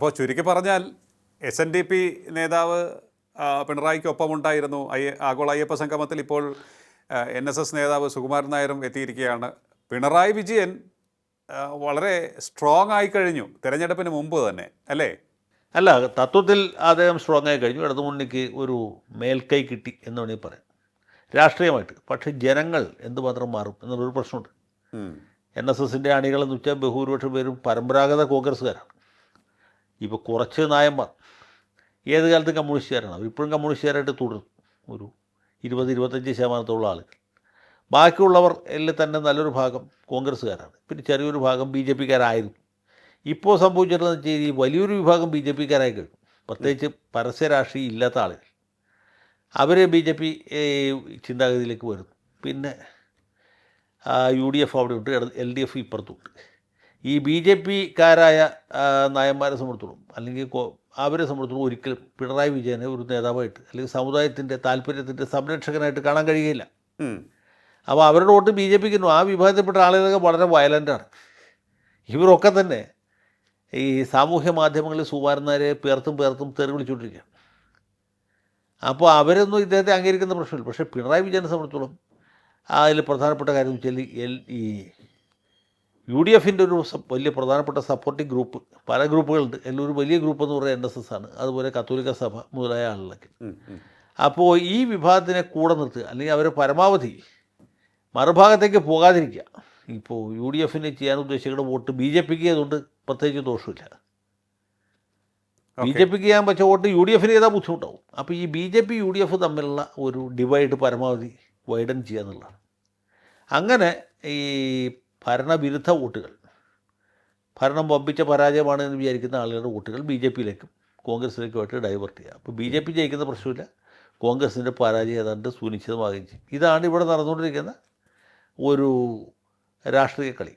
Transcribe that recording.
അപ്പോൾ ചുരുക്കി പറഞ്ഞാൽ എസ് എൻ ഡി പി നേതാവ് പിണറായിക്കൊപ്പം പിണറായിക്കൊപ്പമുണ്ടായിരുന്നു. ഐ ആഗോള അയ്യപ്പ സംഗമത്തിൽ ഇപ്പോൾ എൻ എസ് എസ് നേതാവ് സുകുമാരൻ നായരും എത്തിയിരിക്കുകയാണ്. പിണറായി വിജയൻ വളരെ സ്ട്രോങ് ആയി കഴിഞ്ഞു. തിരഞ്ഞെടുപ്പിന് മുമ്പ് തന്നെ അല്ലേ? അല്ല തത്വത്തിൽ അദ്ദേഹം സ്ട്രോങ് ആയി കഴിഞ്ഞു. ഇടതു ഇടതുമുന്നണിക്ക് ഒരു മേൽക്കൈ കിട്ടി എന്ന് വേണമെങ്കിൽ പറയാം. രാഷ്ട്രീയമായിട്ട്. പക്ഷേ ജനങ്ങൾ എന്തുമാത്രം മാറും എന്നുള്ളൊരു പ്രശ്നമുണ്ട്. എൻ എസ് എസിന്റെ അണികളെന്ന് വെച്ചാൽ ബഹുഭൂരിപക്ഷം പേരും പരമ്പരാഗത കോൺഗ്രസ്സുകാരാണ്. ഇപ്പോൾ കുറച്ച് നായന്മാർ ഏത് കാലത്തും കമ്മ്യൂണിസ്റ്റുകാരാണ്. അവരിപ്പോഴും കമ്മ്യൂണിസ്റ്റുകാരായിട്ട് തുടരും. ഒരു ഇരുപത് ഇരുപത്തഞ്ച് ശതമാനത്തോളം ആളുകൾ. ബാക്കിയുള്ളവർ എല്ലാം തന്നെ നല്ലൊരു ഭാഗം കോൺഗ്രസ്സുകാരാണ്. പിന്നെ ചെറിയൊരു ഭാഗം ബി ജെ പിക്കാരായിരുന്നു. ഇപ്പോൾ സംഭവിച്ചിട്ടുള്ളത് വെച്ചാൽ ഈ വലിയൊരു വിഭാഗം ബി ജെ പിക്കാരായി കഴിഞ്ഞു. പ്രത്യേകിച്ച് പരസ്യ രാഷ്ട്രീയം ഇല്ലാത്ത ആളുകൾ. അവർ ബി ജെ പി ചിന്താഗതിയിലേക്ക് വരുന്നു. പിന്നെ യു ഡി എഫ് അവിടെ ഉണ്ട്. എൽ ഡി എഫ് ഇപ്പുറത്തുണ്ട്. ഈ ബി ജെ പിക്കാരായ നായന്മാരെ സംബന്ധിച്ചിടത്തോളം അല്ലെങ്കിൽ അവരെ സംബന്ധിച്ചിടത്തോളം ഒരിക്കലും പിണറായി വിജയനെ ഒരു നേതാവായിട്ട് അല്ലെങ്കിൽ സമുദായത്തിന്റെ താല്പര്യത്തിന്റെ സംരക്ഷകനായിട്ട് കാണാൻ കഴിയുകയില്ല. അപ്പോൾ അവരുടെ വോട്ട് ബി ജെ പിക്ക് ആ വിഭാഗത്തിൽപ്പെട്ട ആളുകളൊക്കെ വളരെ വയലന്റാണ് ഇവരൊക്കെ തന്നെ ഈ സാമൂഹ്യ മാധ്യമങ്ങളിൽ സുകുമാരന്മാരെ പേർത്തും പേർത്തും തെറി വിളിച്ചുകൊണ്ടിരിക്കുകയാണ്. അപ്പോൾ അവരൊന്നും ഇദ്ദേഹത്തെ അംഗീകരിക്കുന്ന പ്രശ്നമില്ല. പക്ഷേ പിണറായി വിജയനെ സംബന്ധിച്ചിടത്തോളം അതിൽ പ്രധാനപ്പെട്ട കാര്യം എന്ന് വെച്ചാൽ എൽ ഈ യു ഡി എഫിന്റെ ഒരു വലിയ പ്രധാനപ്പെട്ട സപ്പോർട്ടിംഗ് ഗ്രൂപ്പ് പല ഗ്രൂപ്പുകളുണ്ട്. അതിലൊരു ഒരു വലിയ ഗ്രൂപ്പ് എന്ന് പറയുന്നത് എൻ എസ് എസ് ആണ്. അതുപോലെ കത്തോലിക്ക സഭ മുതലായ ആളുകളൊക്കെ. അപ്പോൾ ഈ വിഭാഗത്തിനെ കൂടെ നിർത്തുക. അല്ലെങ്കിൽ അവരെ പരമാവധി മറുഭാഗത്തേക്ക് പോകാതിരിക്കുക. ഇപ്പോൾ യു ഡി എഫിന് ചെയ്യാൻ ഉദ്ദേശിക്കുന്ന വോട്ട് ബി ജെ പിക്ക് ചെയ്തുകൊണ്ട് പ്രത്യേകിച്ച് ദോഷമില്ല. ബി. ജെ പിക്ക് ചെയ്യാൻ പറ്റിയ വോട്ട് യു ഡി എഫിന് ചെയ്താൽ ബുദ്ധിമുട്ടാവും. അപ്പോൾ ഈ B J P U D F തമ്മിലുള്ള ഒരു ഡിവൈഡ് പരമാവധി വൈഡൻ ചെയ്യുക എന്നുള്ളതാണ്. അങ്ങനെ ഈ ഭരണവിരുദ്ധ വോട്ടുകൾ. ഭരണം വമ്പിച്ച പരാജയമാണ് എന്ന് വിചാരിക്കുന്ന ആളുകളുടെ വോട്ടുകൾ ബി ജെ പിയിലേക്കും കോൺഗ്രസിലേക്കുമായിട്ട് ഡൈവേർട്ട് ചെയ്യുക. അപ്പോൾ ബി ജെ പി ജയിക്കുന്ന പ്രശ്നമില്ല. കോൺഗ്രസിന്റെ പരാജയം ഏതാണ്ട് സുനിശ്ചിതമാകുകയും ചെയ്യും. ഇതാണ് ഇവിടെ നടന്നുകൊണ്ടിരിക്കുന്ന ഒരു രാഷ്ട്രീയ കളി.